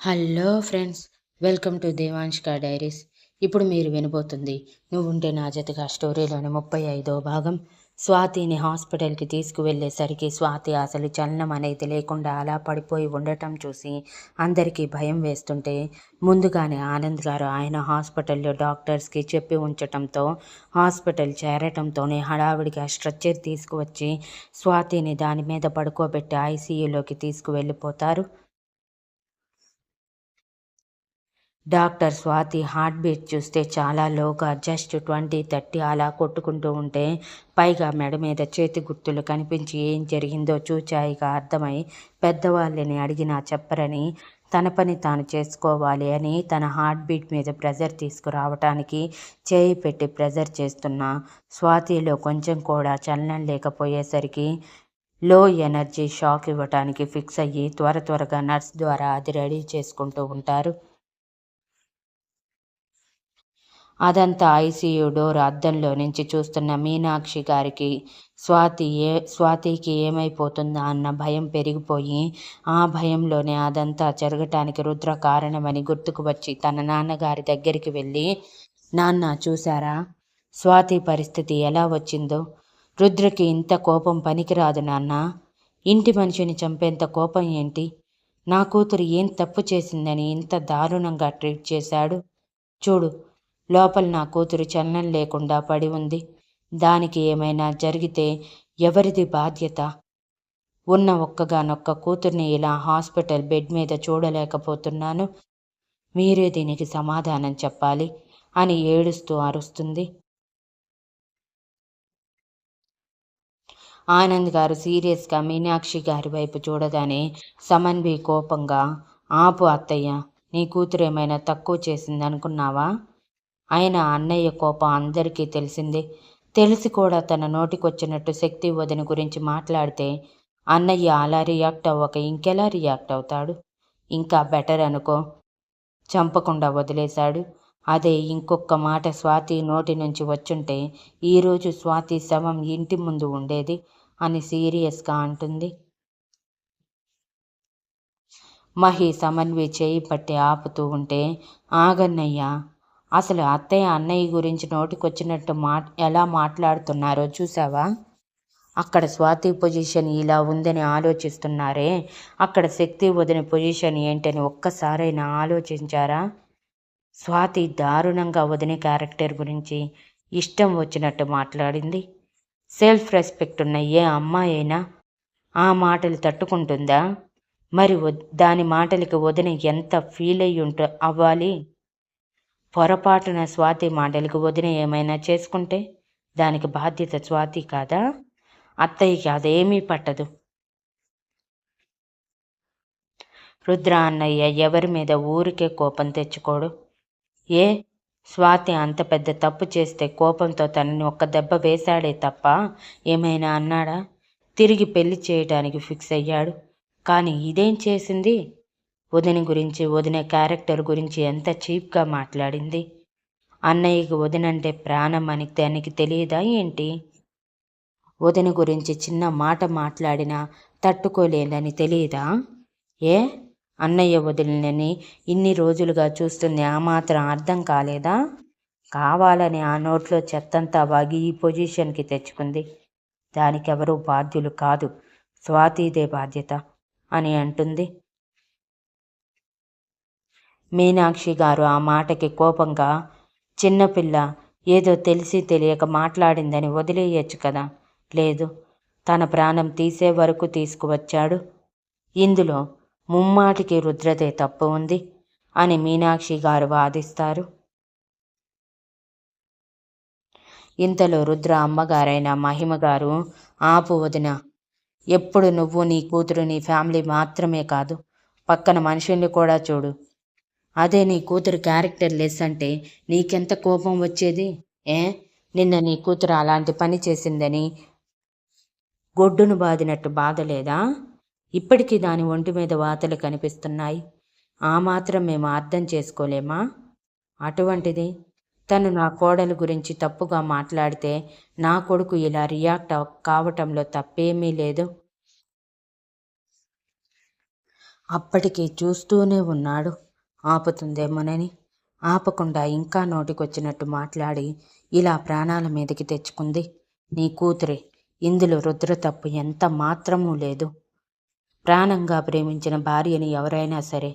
Hello friends welcome to దేవాంష్కా diaries. ఇప్పుడు మీరు వినబోతుంది నువ్వుంటే నా జతగా స్టోరీలోని ముప్పై ఐదో భాగం. స్వాతిని హాస్పిటల్కి తీసుకువెళ్ళేసరికి స్వాతి అసలు చలనం అనేది లేకుండా అలా పడిపోయి ఉండటం చూసి అందరికీ భయం వేస్తుంటే ముందుగానే ఆనంద్ గారు ఆయన హాస్పిటల్లో డాక్టర్స్కి చెప్పి ఉంచటంతో హాస్పిటల్ చేరటంతోనే హడావిడిగా స్ట్రక్చర్ తీసుకువచ్చి స్వాతిని దాని మీద పడుకోబెట్టి ఐసీయూలోకి తీసుకువెళ్ళిపోతారు. డాక్టర్ స్వాతి హార్ట్ బీట్ చూస్తే చాలా లోగా జస్ట్ ట్వంటీ థర్టీ అలా కొట్టుకుంటూ ఉంటే పైగా మెడ మీద చేతి గుర్తులు కనిపించి ఏం జరిగిందో చూచాయిగా అర్థమై పెద్దవాళ్ళని అడిగినా చెప్పరని తన పని తాను చేసుకోవాలి అని తన హార్ట్ బీట్ మీద ప్రెజర్ తీసుకురావటానికి చేయి పెట్టి ప్రెజర్ చేస్తున్న. స్వాతిలో కొంచెం కూడా చలనం లేకపోయేసరికి లో ఎనర్జీ షాక్ ఇవ్వటానికి ఫిక్స్ అయ్యి త్వర త్వరగా నర్స్ ద్వారా అది రెడీ చేసుకుంటూ ఉంటారు. అదంతా ఐసీయూ డోర్ అద్దంలో నుంచి చూస్తున్న మీనాక్షి గారికి స్వాతి ఏ స్వాతికి ఏమైపోతుందా అన్న భయం పెరిగిపోయి ఆ భయంలోనే అదంతా జరగటానికి రుద్ర కారణమని గుర్తుకు వచ్చి తన నాన్నగారి దగ్గరికి వెళ్ళి నాన్న చూశారా? స్వాతి పరిస్థితి ఎలా వచ్చిందో? రుద్రకి ఇంత కోపం పనికిరాదు నాన్న. ఇంటి మనిషిని చంపేంత కోపం ఏంటి? నా కూతురు ఏం తప్పు చేసిందని ఇంత దారుణంగా ట్రీట్ చేశాడు? చూడు లోపల నా కూతురు చలనం లేకుండా పడి ఉంది. దానికి ఏమైనా జరిగితే ఎవరిది బాధ్యత? ఉన్న ఒక్కగానొక్క కూతుర్ని ఇలా హాస్పిటల్ బెడ్ మీద చూడలేకపోతున్నాను. మీరే దీనికి సమాధానం చెప్పాలి అని ఏడుస్తూ అరుస్తుంది. ఆనంద్ గారు సీరియస్గా మీనాక్షి గారి వైపు చూడగానే సమన్వి కోపంగా ఆపు అత్తయ్య నీ కూతురు ఏమైనా తక్కువ చేసింది అనుకున్నావా ఆయన అన్నయ్య కోపం అందరికీ తెలిసిందే. తెలిసి కూడా తన నోటికొచ్చినట్టు శక్తి వదిన గురించి మాట్లాడితే అన్నయ్య అలా రియాక్ట్ అవ్వక ఇంకెలా రియాక్ట్ అవుతాడు? ఇంకా బెటర్ అనుకో. చంపకుండా వదిలేశాడు. అదే ఇంకొక మాట స్వాతి నోటి నుంచి వచ్చుంటే ఈరోజు స్వాతి శవం ఇంటి ముందు ఉండేది అని సీరియస్గా అంటుంది. మహి సమన్వి చేయి పట్టి ఆపుతూ ఉంటే ఆగన్నయ్య అసలు అత్తయ్య అన్నయ్య గురించి నోటికొచ్చినట్టు మా ఎలా మాట్లాడుతున్నారో చూసావా అక్కడ స్వాతి పొజిషన్ ఇలా ఉందని ఆలోచిస్తున్నారే. అక్కడ శక్తి వదిన పొజిషన్ ఏంటని ఒక్కసారైనా ఆలోచించారా? స్వాతి దారుణంగా వదిన క్యారెక్టర్ గురించి ఇష్టం వచ్చినట్టు మాట్లాడింది. సెల్ఫ్ రెస్పెక్ట్ ఉన్న ఏ అమ్మాయైనా అయినా ఆ మాటలు తట్టుకుంటుందా? మరి దాని మాటలకి వదిన ఎంత ఫీల్ అయ్యి ఉంట అవ్వాలి? పొరపాటున స్వాతి మాటలకు వదిన ఏమైనా చేసుకుంటే దానికి బాధ్యత స్వాతి కాదా? అత్తయ్యకి అదేమీ పట్టదు. రుద్ర అన్నయ్య ఎవరి మీద ఊరికే కోపం తెచ్చుకోడు. ఏ? స్వాతి అంత పెద్ద తప్పు చేస్తే కోపంతో తనని ఒక్క దెబ్బ వేశాడే తప్ప ఏమైనా అన్నాడా? తిరిగి పెళ్ళి చేయడానికి ఫిక్స్ అయ్యాడు. కానీ ఇదేం చేసింది? వదిన గురించి వదిన క్యారెక్టర్ గురించి ఎంత చీప్గా మాట్లాడింది? అన్నయ్యకి వదినంటే ప్రాణం అని దానికి తెలియదా ఏంటి? వదిన గురించి చిన్న మాట మాట్లాడినా తట్టుకోలేదని తెలియదా? ఏ? అన్నయ్య వదిలినని ఇన్ని రోజులుగా చూస్తుంది ఆ మాత్రం అర్థం కాలేదా? కావాలని ఆ నోట్లో చెత్తంతా వాగి ఈ పొజిషన్కి తెచ్చుకుంది. దానికెవరూ బాధ్యులు కాదు. స్వాతిదే బాధ్యత అని అంటుంది. మీనాక్షి గారు ఆ మాటకి కోపంగా చిన్నపిల్ల ఏదో తెలిసి తెలియక మాట్లాడిందని వదిలేయచ్చు కదా? లేదు. తన ప్రాణం తీసే వరకు తీసుకువచ్చాడు. ఇందులో ముమ్మాటికి రుద్రతే తప్పు ఉంది అని మీనాక్షి గారు వాదిస్తారు. ఇంతలో రుద్ర అమ్మగారైన మహిమ గారు ఆపు వదిన ఎప్పుడు నువ్వు నీ కూతురు నీ ఫ్యామిలీ మాత్రమే కాదు పక్కన మనుషుల్ని కూడా చూడు. అదే నీ కూతురు క్యారెక్టర్ లెస్ అంటే నీకెంత కోపం వచ్చేది? ఏ? నిన్న నీ కూతురు అలాంటి పని చేసిందని గొడ్డును బాదినట్టు బాధ లేదా ఇప్పటికీ దాని ఒంటి మీద వాతలు కనిపిస్తున్నాయి. ఆ మాత్రం మేము అర్థం చేసుకోలేమా? అటువంటిది. తను నా కోడలు గురించి తప్పుగా మాట్లాడితే నా కొడుకు ఇలా రియాక్ట్ కావటంలో తప్పేమీ లేదు. అప్పటికి చూస్తూనే ఉన్నాడు. ఆపుతుందేమోనని ఆపకుండా ఇంకా నోటికొచ్చినట్టు మాట్లాడి ఇలా ప్రాణాల మీదకి తెచ్చుకుంది. నీ కూతురే ఇందులో రుద్ర తప్పు ఎంత మాత్రమూ లేదు. ప్రాణంగా ప్రేమించిన భార్యని ఎవరైనా సరే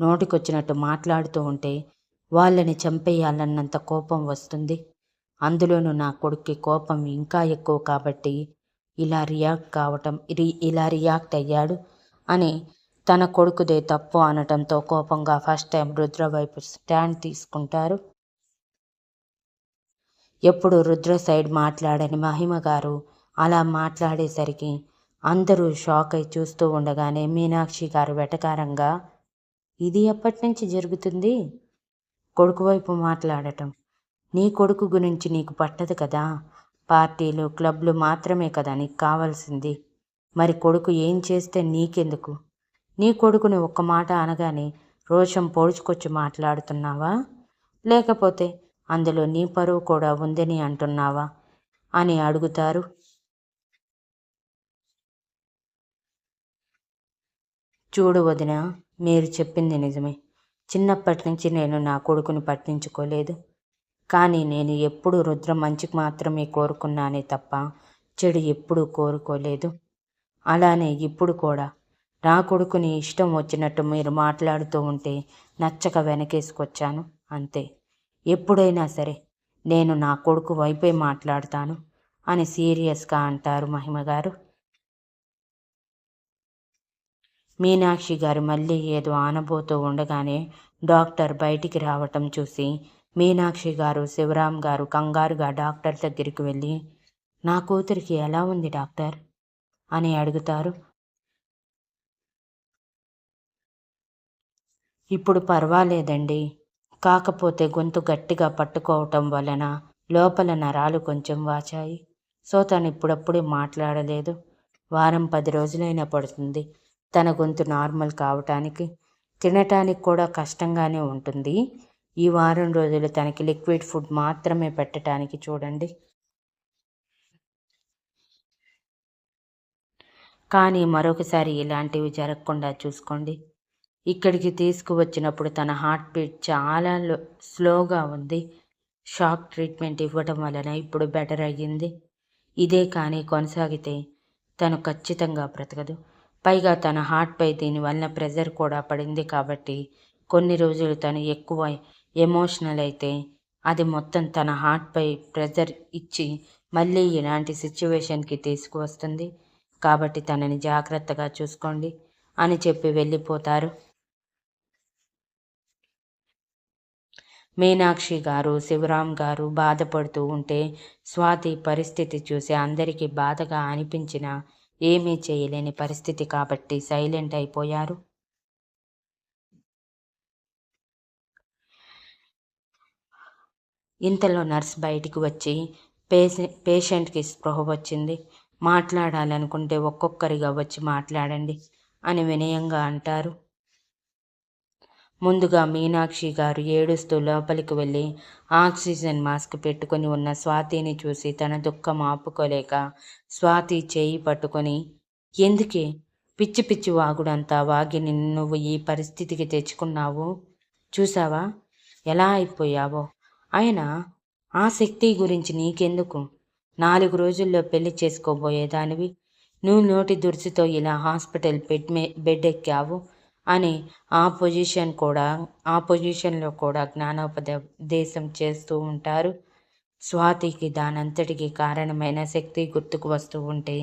నోటికొచ్చినట్టు మాట్లాడుతూ ఉంటే వాళ్ళని చంపేయాలన్నంత కోపం వస్తుంది. అందులోనూ నా కొడుక్కి కోపం ఇంకా ఎక్కువ కాబట్టి ఇలా రియాక్ట్ కావటం ఇలా రియాక్ట్ అయ్యాడు అని తన కొడుకుదే తప్పు అనటంతో కోపంగా ఫస్ట్ టైం రుద్ర వైపు స్టాండ్ తీసుకుంటారు. ఎప్పుడు రుద్ర సైడ్ మాట్లాడని మహిమ గారు అలా మాట్లాడేసరికి అందరూ షాక్ అయి చూస్తూ ఉండగానే మీనాక్షి గారు వెటకారంగా ఇది ఎప్పటి నుంచి జరుగుతుంది? కొడుకు వైపు మాట్లాడటం. నీ కొడుకు గురించి నీకు పట్టదు కదా. పార్టీలు క్లబ్లు మాత్రమే కదా నీకు కావాల్సింది. మరి కొడుకు ఏం చేస్తే నీకెందుకు? నీ కొడుకుని ఒక్క మాట అనగానే రోషం పోడ్చుకొచ్చి మాట్లాడుతున్నావా? లేకపోతే అందులో నీ పరువు కూడా ఉందని అంటున్నావా? అని అడుగుతారు. చూడు వదిన మీరు చెప్పింది నిజమే. చిన్నప్పటి నుంచి నేను నా కొడుకుని పట్టించుకోలేదు. కానీ నేను ఎప్పుడు రుద్ర మంచికి మాత్రమే కోరుకున్నానే తప్ప చెడు ఎప్పుడూ కోరుకోలేదు. అలానే ఇప్పుడు కూడా నా కొడుకుని ఇష్టం వచ్చినట్టు మీరు మాట్లాడుతూ ఉంటే నచ్చక వెనకేసుకొచ్చాను. అంతే. ఎప్పుడైనా సరే నేను నా కొడుకు వైపే మాట్లాడతాను అని సీరియస్గా అంటారు మహిమ గారు. మీనాక్షి గారు మళ్ళీ ఏదో ఆనబోతూ ఉండగానే డాక్టర్ బయటికి రావటం చూసి మీనాక్షి గారు శివరాం గారు కంగారుగా డాక్టర్ దగ్గరికి వెళ్ళి నా కూతురికి ఎలా ఉంది డాక్టర్? అని అడుగుతారు. ఇప్పుడు పర్వాలేదండి. కాకపోతే గొంతు గట్టిగా పట్టుకోవటం వలన లోపల నరాలు కొంచెం వాచాయి. సో తను ఇప్పుడప్పుడే మాట్లాడలేదు. వారం పది రోజులైనా పడుతుంది. తన గొంతు నార్మల్ కావటానికి తినటానికి కూడా కష్టంగానే ఉంటుంది. ఈ వారం రోజులు తనకి లిక్విడ్ ఫుడ్ మాత్రమే పెట్టడానికి చూడండి. కానీ మరొకసారి ఇలాంటివి జరగకుండా చూసుకోండి. ఇక్కడికి తీసుకువచ్చినప్పుడు తన హార్ట్ బీట్ చాలా స్లోగా ఉంది. షాక్ ట్రీట్మెంట్ ఇవ్వటం వలన ఇప్పుడు బెటర్ అయ్యింది. ఇదే కానీ కొనసాగితే తను ఖచ్చితంగా బ్రతకదు. పైగా తన హార్ట్పై దీనివల్ల ప్రెజర్ కూడా పడింది కాబట్టి కొన్ని రోజులు తను ఎక్కువ ఎమోషనల్ అయితే అది మొత్తం తన హార్ట్పై ప్రెజర్ ఇచ్చి మళ్ళీ ఇలాంటి సిచ్యువేషన్కి తీసుకువస్తుంది. కాబట్టి తనని జాగ్రత్తగా చూసుకోండి అని చెప్పి వెళ్ళిపోతారు. మీనాక్షి గారు శివరాం గారు బాధపడుతూ ఉంటే స్వాతి పరిస్థితి చూసి అందరికీ బాధగా అనిపించిన ఏమీ చేయలేని పరిస్థితి కాబట్టి సైలెంట్ అయిపోయారు. ఇంతలో నర్స్ బయటికి వచ్చి పేషె పేషెంట్కి స్పృహ వచ్చింది. మాట్లాడాలనుకుంటే ఒక్కొక్కరిగా వచ్చి మాట్లాడండి అని వినయంగా అంటారు. ముందుగా మీనాక్షి గారు ఏడుస్తూ లోపలికి వెళ్ళి ఆక్సిజన్ మాస్క్ పెట్టుకుని ఉన్న స్వాతిని చూసి తన దుఃఖం ఆపుకోలేక స్వాతి చేయి పట్టుకొని ఎందుకే? పిచ్చి పిచ్చి వాగుడంతా వాగి నువ్వు ఈ పరిస్థితికి తెచ్చుకున్నావు? చూసావా ఎలా అయిపోయావో? ఆయన ఆ శక్తి గురించి నీకెందుకు? నాలుగు రోజుల్లో పెళ్ళి చేసుకోబోయేదానివి. నువ్వు నోటి దురిసితో ఇలా హాస్పిటల్ బెడ్ మే బెడ్ ఎక్కావు. అని ఆ పొజిషన్ కూడా ఆ పొజిషన్లో కూడా జ్ఞానోపదేశం చేస్తూ ఉంటారు. స్వాతికి దానంతటికి కారణమైన శక్తి గుర్తుకు వస్తూ ఉంటే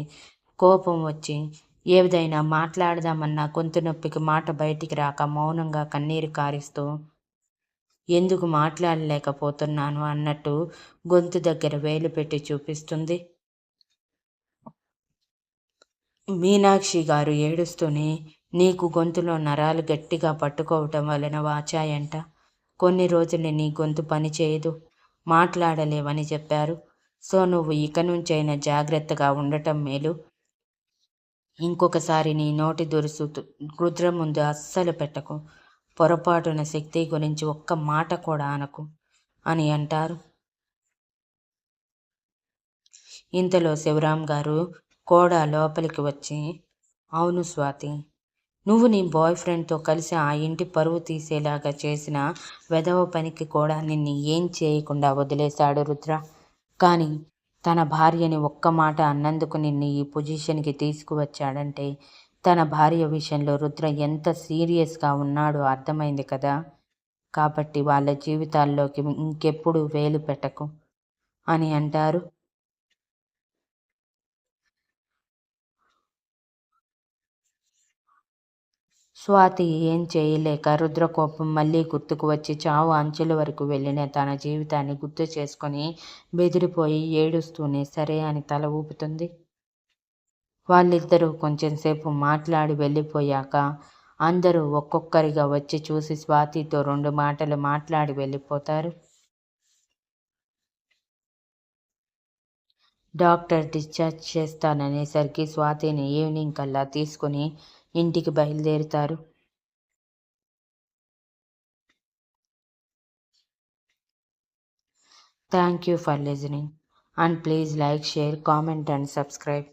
కోపం వచ్చి ఏదైనా మాట్లాడదామన్నా గొంతు నొప్పికి మాట బయటికి రాక మౌనంగా కన్నీరు కారిస్తూ ఎందుకు మాట్లాడలేకపోతున్నాను? అన్నట్టు గొంతు దగ్గర వేలు పెట్టి చూపిస్తుంది. మీనాక్షి గారు ఏడుస్తూనే నీకు గొంతులో నరాలు గట్టిగా పట్టుకోవటం వలన వాచాయంట. కొన్ని రోజులు నీ గొంతు పనిచేయదు మాట్లాడలేవని చెప్పారు. సో నువ్వు ఇక నుంచైనా జాగ్రత్తగా ఉండటం మేలు. ఇంకొకసారి నీ నోటి దురుసు రుద్ర ముందు అస్సలు పెట్టకు. పొరపాటున శక్తి గురించి ఒక్క మాట కూడా అనకు అని అంటారు. ఇంతలో శివరాం గారు కూడా లోపలికి వచ్చి అవును స్వాతి నువ్వు నీ బాయ్ ఫ్రెండ్తో కలిసి ఆ ఇంటి పరువు తీసేలాగా చేసిన వెధవ పనికి కూడా నిన్ను ఏం చేయకుండా వదిలేశాడు రుద్ర. కానీ తన భార్యని ఒక్క మాట అన్నందుకు నిన్ను ఈ పొజిషన్కి తీసుకువచ్చాడంటే తన భార్య విషయంలో రుద్ర ఎంత సీరియస్గా ఉన్నాడో అర్థమైంది కదా. కాబట్టి వాళ్ళ జీవితాల్లోకి ఇంకెప్పుడు వేలు పెట్టకు అని అంటారు. స్వాతి ఏం చేయలేక రుద్రకోపం మళ్ళీ గుర్తుకు వచ్చి చావు అంచెల వరకు వెళ్ళిన తన జీవితాన్ని గుర్తు చేసుకొని బెదిరిపోయి ఏడుస్తూనే సరే అని తల ఊపుతుంది. వాళ్ళిద్దరూ కొంచెంసేపు మాట్లాడి వెళ్ళిపోయాక అందరూ ఒక్కొక్కరిగా వచ్చి చూసి స్వాతితో రెండు మాటలు మాట్లాడి వెళ్ళిపోతారు. డాక్టర్ డిశ్చార్జ్ చేస్తాననేసరికి స్వాతిని ఈవినింగ్ కల్లా తీసుకుని ఇంటికి బయలుదేరుతారు. Thank you for listening and please like share comment and subscribe